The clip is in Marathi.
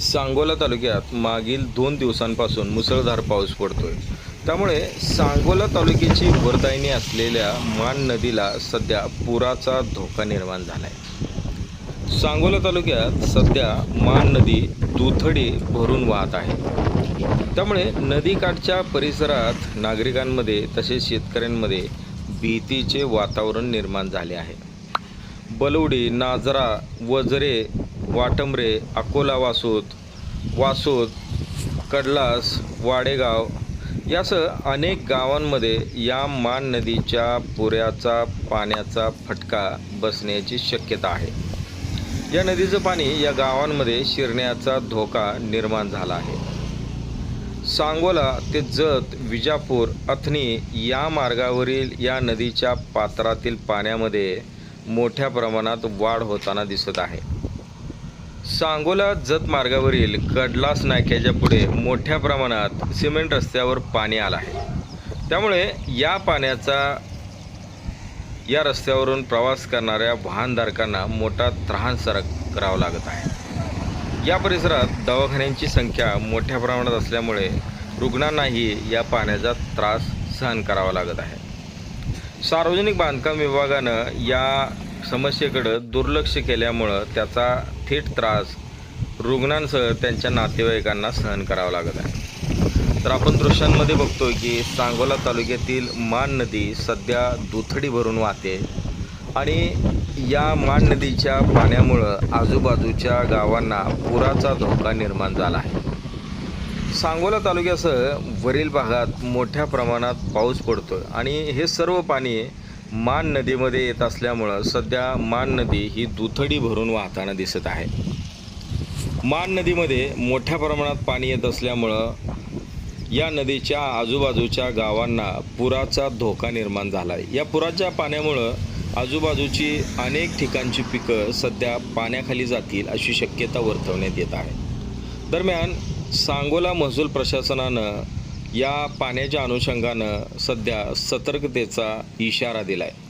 सांगोला तालुक्यात मागील दोन दिवसांपासून मुसळधार पाऊस पडतोय. त्यामुळे सांगोला तालुक्याची वरदायिनी असलेल्या मान नदीला सध्या पुराचा धोका निर्माण झाला आहे सांगोला तालुक्यात सध्या मान नदी दुथडी भरून वाहत आहे. त्यामुळे नदीकाठच्या परिसरात नागरिकांमध्ये तसेच शेतकऱ्यांमध्ये भीतीचे वातावरण निर्माण झाले आहे. बलवडी नाजरा वजरे वाटंबरे अकोला वासोद वासोद कडलास वाडेगाव यासह अनेक गावांमध्ये या मान नदीच्या पुऱ्याचा पाण्याचा फटका बसण्याची शक्यता आहे. या नदीचं पाणी या गावांमध्ये शिरण्याचा धोका निर्माण झाला आहे. सांगोला ते जत विजापूर अथनी या मार्गावरील या नदीच्या पात्रातील पाण्यामध्ये मोठ्या प्रमाणात वाढ होताना दिसत आहे. सांगोला जत मार्गावरील कडलास नाक्याच्या पुढे मोठ्या प्रमाणात सिमेंट रस्त्यावर पाणी आलं आहे. त्यामुळे या पाण्याचा या रस्त्यावरून प्रवास करणाऱ्या वाहनधारकांना मोठा त्रास सरक करावा लागत आहे. या परिसरात दवाखान्यांची संख्या मोठ्या प्रमाणात असल्यामुळे रुग्णांनाही या पाण्याचा त्रास सहन करावा लागत आहे. सार्वजनिक बांधकाम विभागानं या समस्येकडं दुर्लक्ष केल्यामुळं त्याचा थेट त्रास रुग्णांसह त्यांच्या नातेवाईकांना सहन करावा लागत आहे. तर आपण दृश्यांमध्ये बघतोय की सांगोला तालुक्यातील मान नदी सध्या दुथडी भरून वाहते आणि या मान नदीच्या पाण्यामुळं आजूबाजूच्या गावांना पुराचा धोका निर्माण झाला आहे. सांगोला तालुक्यासह वरील भागात मोठ्या प्रमाणात पाऊस पडतो आणि हे सर्व पाणी मान नदीमध्ये येत असल्यामुळं सध्या मान नदी ही दुथडी भरून वाहताना दिसत आहे. मान नदीमध्ये मोठ्या प्रमाणात पाणी येत असल्यामुळं या नदीच्या आजूबाजूच्या गावांना पुराचा धोका निर्माण झाला आहे या पुराच्या पाण्यामुळं आजूबाजूची अनेक ठिकाणची पिकं सध्या पाण्याखाली जातील अशी शक्यता वर्तवण्यात येत आहे. दरम्यान सांगोला महसूल प्रशासनानं या पाण्याच्या अनुषंगानं सध्या सतर्कतेचा इशारा दिला आहे